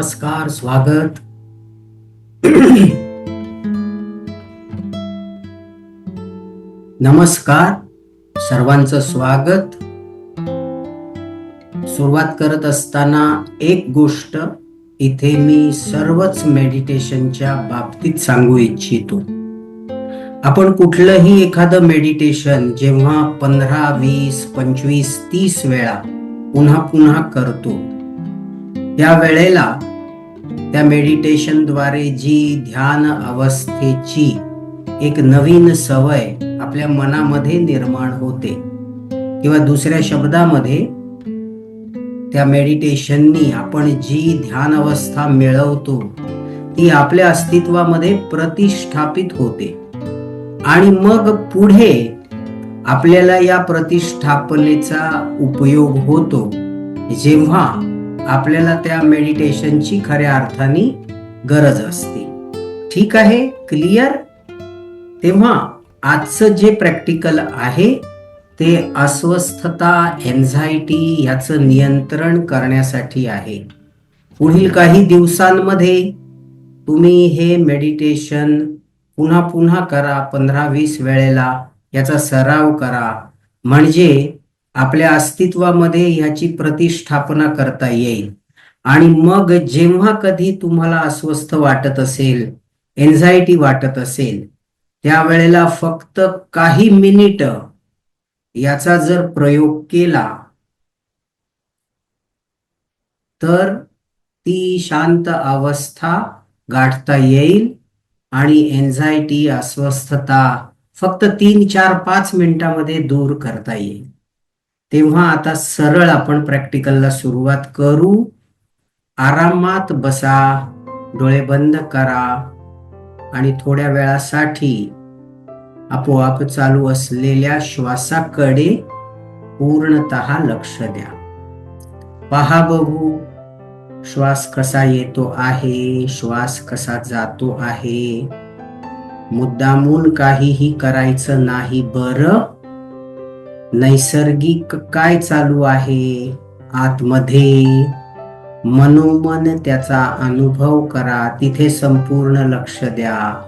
नमस्कार स्वागत. नमस्कार सर्वांचं स्वागत. सुरुवात करत असताना एक गोष्ट इथे मी सर्वच मेडिटेशनच्या बाबतीत सांगू इच्छितो. आपण कुठलंही एखादं मेडिटेशन जेव्हा पंधरा वीस पंचवीस तीस वेळा पुन्हा पुन्हा करतो त्या वेळेला त्या मेडिटेशनद्वारे जी ध्यान अवस्थेची एक नवीन सवय आपल्या मनामध्ये निर्माण होते. किंवा दुसऱ्या शब्दामध्ये त्या मेडिटेशननी आपण जी ध्यान अवस्था मिळवतो ती आपल्या अस्तित्वामध्ये प्रतिष्ठापित होते. आणि मग पुढे आपल्याला या प्रतिष्ठापनेचा उपयोग होतो. जेव्हा आपल्याला त्या मेडिटेशनची खऱ्या अर्थाने गरज असते. ठीक आहे? क्लिअर तेव्हा आजचं जे प्रॅक्टिकल आहे ते अस्वस्थता एन्झायटी याचं नियंत्रण करण्यासाठी आहे. पुढील काही दिवसांमध्ये तुम्ही हे मेडिटेशन पुन्हा पुन्हा करा पंधरा वीस वेळेला याचा सराव करा. म्हणजे आपल्या अस्तित्वामध्ये ह्याची प्रतिष्ठापना करता येईल. आणि मग जेव्हा कधी तुम्हाला अस्वस्थ वाटत असेल एन्झायटी वाटत असेल त्यावेळेला फक्त काही मिनिट याचा जर प्रयोग केला तर ती शांत अवस्था गाठता येईल आणि एन्झायटी अस्वस्थता फक्त तीन चार पाच मिनिटामध्ये दूर करता येईल. तेव्हा आता सरळ आपण प्रॅक्टिकलला सुरुवात करू. आरामात बसा डोळे बंद करा आणि थोड्या वेळासाठी आपोआप चालू असलेल्या श्वासाकडे पूर्णत लक्ष द्या. पहा बघू श्वास कसा येतो आहे श्वास कसा जातो आहे? मुद्दामून काहीही करायचं नाही बरं. नैसर्गिक काय चालू आहे? आतमध्ये. मनोमन त्याचा अनुभव करा. तिथे संपूर्ण लक्ष द्या.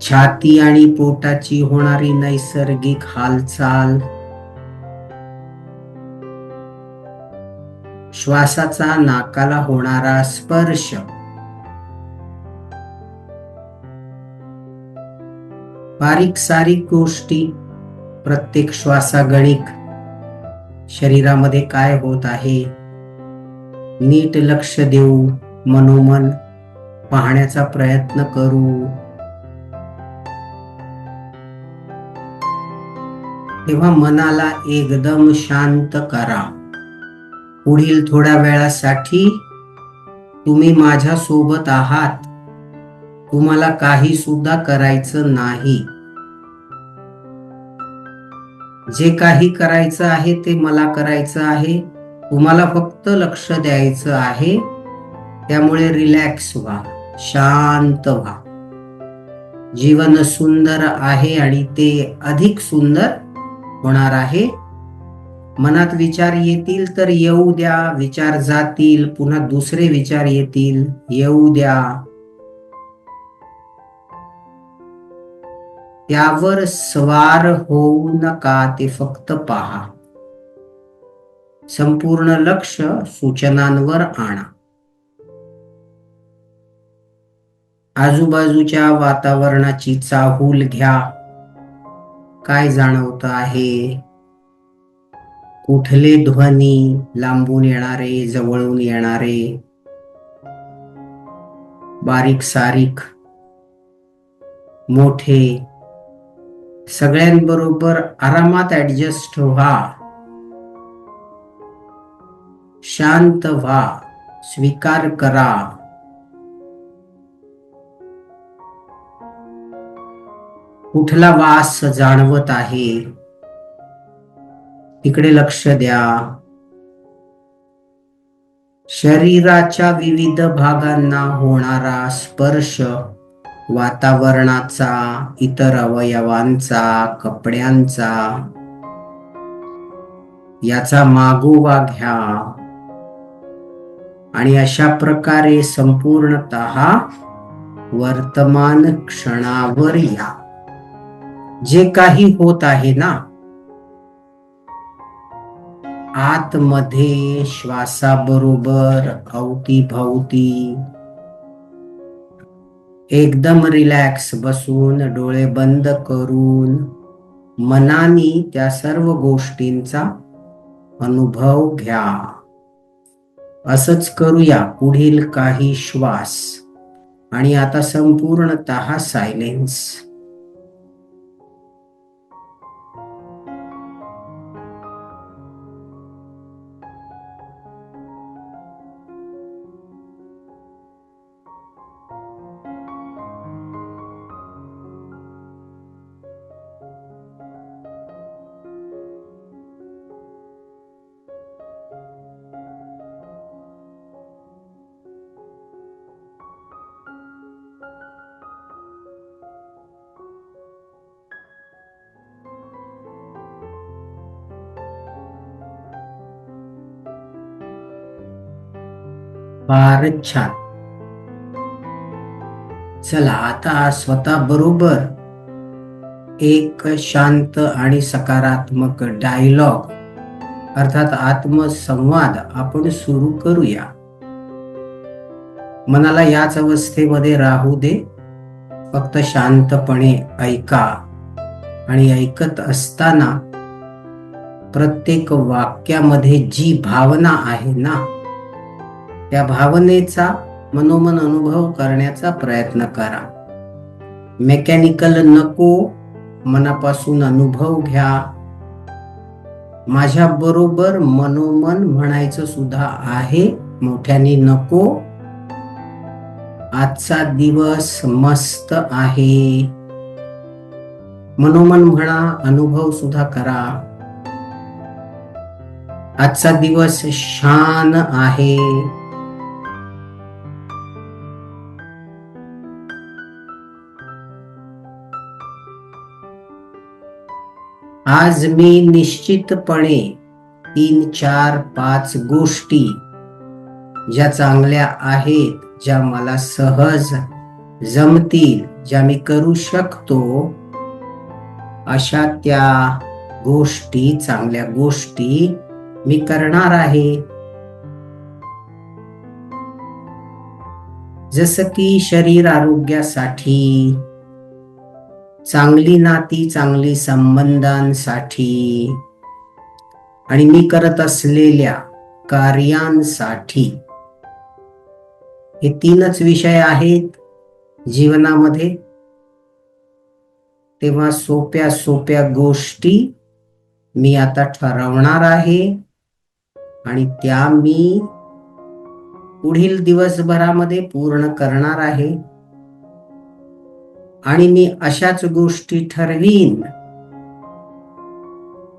छाती आणि पोटाची होणारी नैसर्गिक हालचाल. श्वासाचा नाकाला होणारा स्पर्श. बारीक सारीक गोष्टी प्रत्येक श्वासागणिक शरीरामध्ये काय होत आहे? नीट लक्ष देऊ मनोमन पाहण्याचा प्रयत्न करू. तेव्हा मनाला एकदम शांत करा. पुढील थोड्या वेळासाठी तुम्ही माझ्या सोबत आहात. तुम्हाला काही सुद्धा करायचं नाही. जे काही करायचं आहे ते मला करायचं आहे. तुम्हाला फक्त लक्ष द्यायचं आहे. त्यामुळे रिलॅक्स व्हा शांत व्हा. जीवन सुंदर आहे आणि ते अधिक सुंदर होणार आहे. मनात विचार येतील तर येऊ द्या विचार जातील पुन्हा दुसरे विचार येतील येऊ द्या. त्यावर स्वार होऊ नका ते फक्त पहा. संपूर्ण लक्ष सूचनांवर आणा. आजूबाजूच्या वातावरणाची चाहूल घ्या. काय जाणवत आहे? कुठले ध्वनी लांबून येणारे जवळून येणारे? बारीक सारीक मोठे सगळ्यांबरोबर आरामात ऍडजस्ट व्हा. शांत व्हा. स्वीकार करा. कुठला वास जाणवत आहे? तिकडे लक्ष द्या. शरीराच्या विविध भागांना होणारा स्पर्श वातावरणाचा इतर अवयवांचा कपड्यांचा. याचा मागोवा घ्या. आणि अशा प्रकारे संपूर्णत वर्तमान क्षणावर या. जे काही होत आहे ना आतमध्ये श्वासाबरोबर अवतीभवती एकदम रिलॅक्स बसून डोळे बंद करून मनानी त्या सर्व गोष्टींचा अनुभव घ्या. असंच करूया पुढील काही श्वास. आणि आता संपूर्णत सायलेन्स फारच छान चला आता स्वतः बरोबर एक शांत आणि सकारात्मक डायलॉग अर्थात आत्मसंवाद आपण सुरू करूया. मनाला याच अवस्थेमध्ये राहू दे. फक्त शांतपणे ऐका आणि ऐकत असताना प्रत्येक वाक्यामध्ये जी भावना आहे ना त्या भावनेचा मनोमन अनुभव करण्याचा प्रयत्न करा. मेकॅनिकल नको मनापासून अनुभव घ्या. माझ्या बरोबर मनोमन म्हणायचं सुद्धा आहे मोठ्याने नको. आजचा दिवस मस्त आहे. मनोमन म्हणा अनुभव सुद्धा करा. आजचा दिवस शान आहे. आज मी निश्चितपणे तीन चार पाच गोष्टी ज्या चांगल्या आहेत ज्या मला सहज जमतील ज्या मी करू शकतो अशा त्या गोष्टी चांगल्या गोष्टी मी करणार आहे. जसं की शरीर आरोग्यासाठी चांगली नाती चांगली संबंधांसाठी. आणि मी करत असलेल्या कार्यांसाठी. हे तीनच विषय आहेत जीवनामध्ये. तेव्हा सोप्या सोप्या गोष्टी मी आता ठरवणार आहे. आणि त्या मी पुढील दिवसभरामध्ये पूर्ण करणार आहे. आणि मी अशाच गोष्टी ठरवीन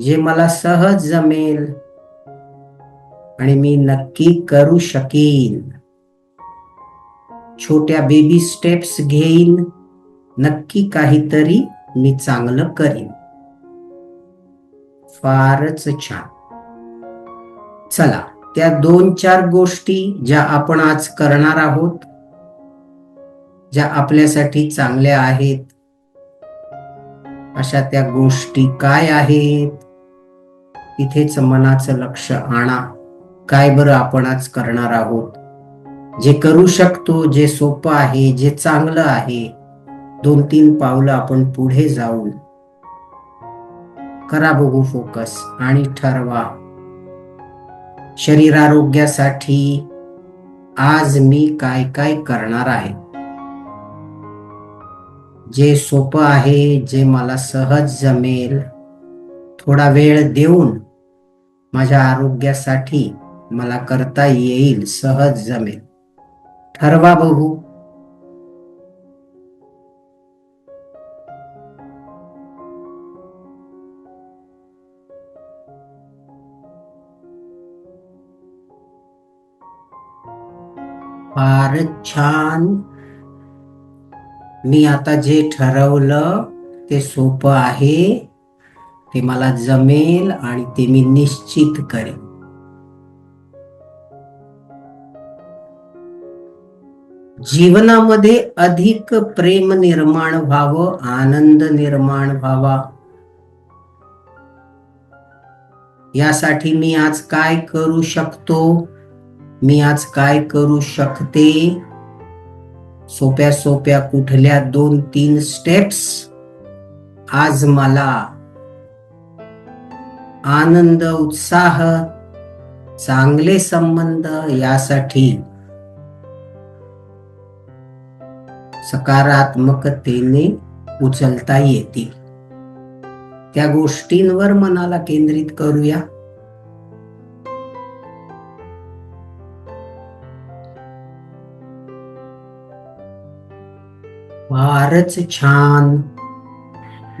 जे मला सहज जमेल आणि मी नक्की करू शकेन. छोट्या बेबी स्टेप्स घेईन नक्की काहीतरी मी चांगलं करीन. फारच छान. चला त्या दोन चार गोष्टी ज्या आपण आज करणार आहोत ज्या आपल्यासाठी चांगल्या आहेत अशा त्या गोष्टी काय आहेत? इथेच मनाचं लक्ष आणा. काय बरं आपण आज करणार आहोत? जे करू शकतो जे सोपं आहे जे चांगलं आहे दोन तीन पावलं आपण पुढे जाऊन करा बघू फोकस आणि ठरवा. शरीर आरोग्यासाठी आज मी काय काय करणार आहे? जे सोपं आहे जे मला सहज जमेल थोडा वेळ देऊन माझ्या आरोग्यासाठी मला करता येईल सहज जमेल. ठरवा बघू फारच छान मी आता जे ठरवलं ते सोपं आहे ते मला जमेल आणि ते मी निश्चित करेन. जीवनामध्ये अधिक प्रेम निर्माण व्हावं आनंद निर्माण व्हावा. यासाठी मी आज काय करू शकतो? मी आज काय करू शकते? सोप्या सोप्या कुठल्या दोन तीन स्टेप्स आज मला आनंद उत्साह चांगले संबंध यासाठी सकारात्मकतेने उचलता येतील. त्या गोष्टींवर मनाला केंद्रित करूया. फारच छान.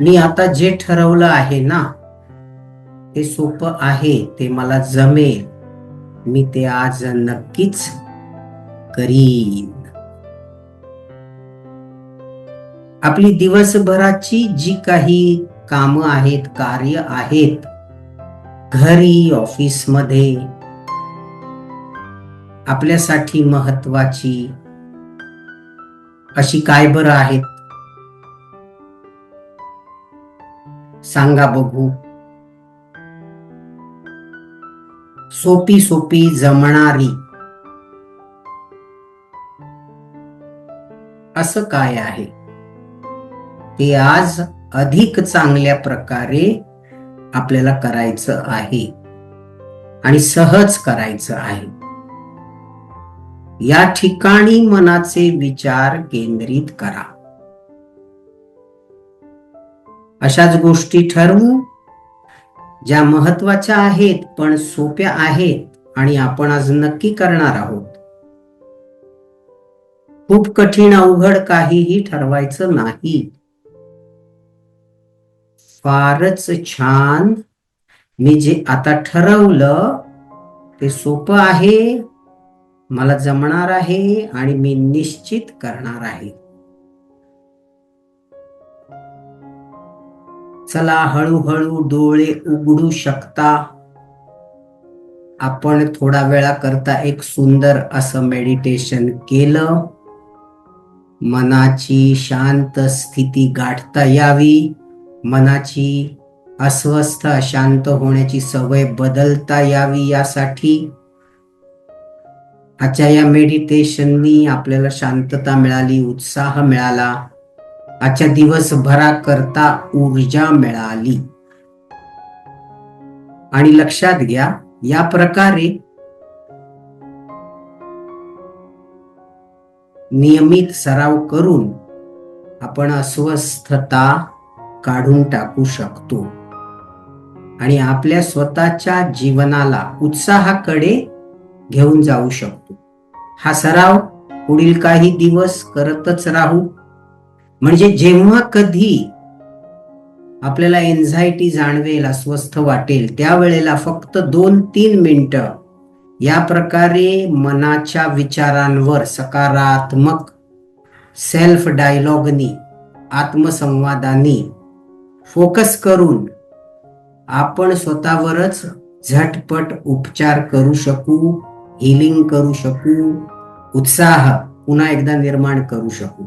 मी आता जे ठरवलं आहे ना ते सोपं आहे ते मला जमेल. मी ते आज नक्कीच करीन. आपली दिवसभराची जी काही कामं आहेत कार्य आहेत घरी ऑफिसमध्ये आपल्यासाठी महत्वाची अशी काय बरं आहेत? सांगा बघू. सोपी सोपी जमणारी. असं काय आहे? ते आज अधिक चांगल्या प्रकारे आपल्याला करायचं आहे आणि सहज करायचं आहे. या ठिकाणी मनाचे विचार केंद्रित करा. अशाच गोष्टी ठरवू ज्या महत्त्वाच्या आहेत पण सोप्या आहेत आणि आपण आज नक्की करणार आहोत. खूप कठीण अवघड काहीही ठरवायचं नाही. फारच छान. मी जे आता ठरवलं ते सोपं आहे. मला जमणार आहे आणि मी निश्चित करणार आहे. चला हळूहळू डोळे उघडू शकता. आपण थोडा वेळा करता एक सुंदर असं मेडिटेशन केलं. मनाची शांत स्थिती गाठता यावी. मनाची अस्वस्थ शांत होण्याची सवय बदलता यावी यासाठी. आजच्या या मेडिटेशननी आपल्याला शांतता मिळाली उत्साह मिळाला. आजच्या दिवसभराकरता ऊर्जा मिळाली. आणि लक्षात घ्या या प्रकारे नियमित सराव करून आपण अस्वस्थता काढून टाकू शकतो. आणि आपल्या स्वतःच्या जीवनाला उत्साहाकडे घेऊन जाऊ शकतो. हा सराव पुढील काही दिवस करतच राहू. म्हणजे जेव्हा कधी आपल्याला एन्झायटी जाणवेल अस्वस्थ वाटेल त्यावेळेला फक्त दोन तीन मिनिटं या प्रकारे मनाच्या विचारांवर सकारात्मक सेल्फ डायलॉगनी आत्मसंवादानी फोकस करून आपण स्वतःवरच झटपट उपचार करू शकू. हिलिंग करू शकू उत्साह पुन्हा एकदा निर्माण करू शकू.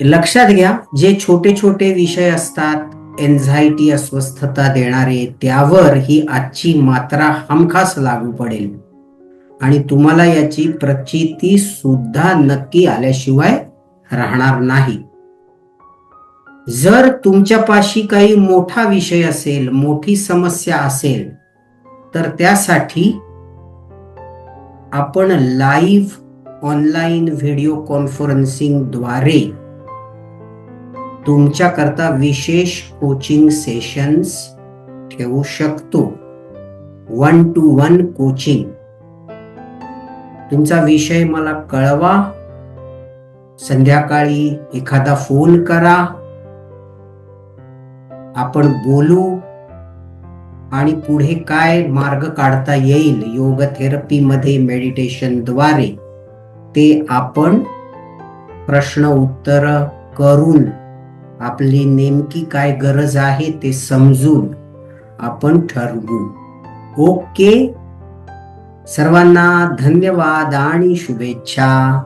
लक्षात घ्या जे छोटे छोटे विषय असतात एन्झायटी अस्वस्थता देणारे त्यावर ही आजची मात्रा हमखास लागू पडेल. आणि तुम्हाला याची प्रचिती सुद्धा नक्की आल्याशिवाय राहणार नाही. जर तुमच्यापाशी काही मोठा विषय असेल मोठी समस्या असेल तर त्यासाठी आपण लाईव्ह ऑनलाईन व्हिडिओ कॉन्फरन्सिंगद्वारे तुमच्याकरता विशेष कोचिंग सेशन्स ठेवू शकतो. वन टू वन कोचिंग तुमचा विषय मला कळवा. संध्याकाळी एखादा फोन करा. आपण बोलू. आणि पुढे काय मार्ग काढता येईल? योग थेरपीमध्ये मेडिटेशनद्वारे ते आपण प्रश्न उत्तर करून आपली नेमकी काय गरज आहे ते समजून आपण ठरवू. ओके? सर्वांना धन्यवाद आणि शुभेच्छा.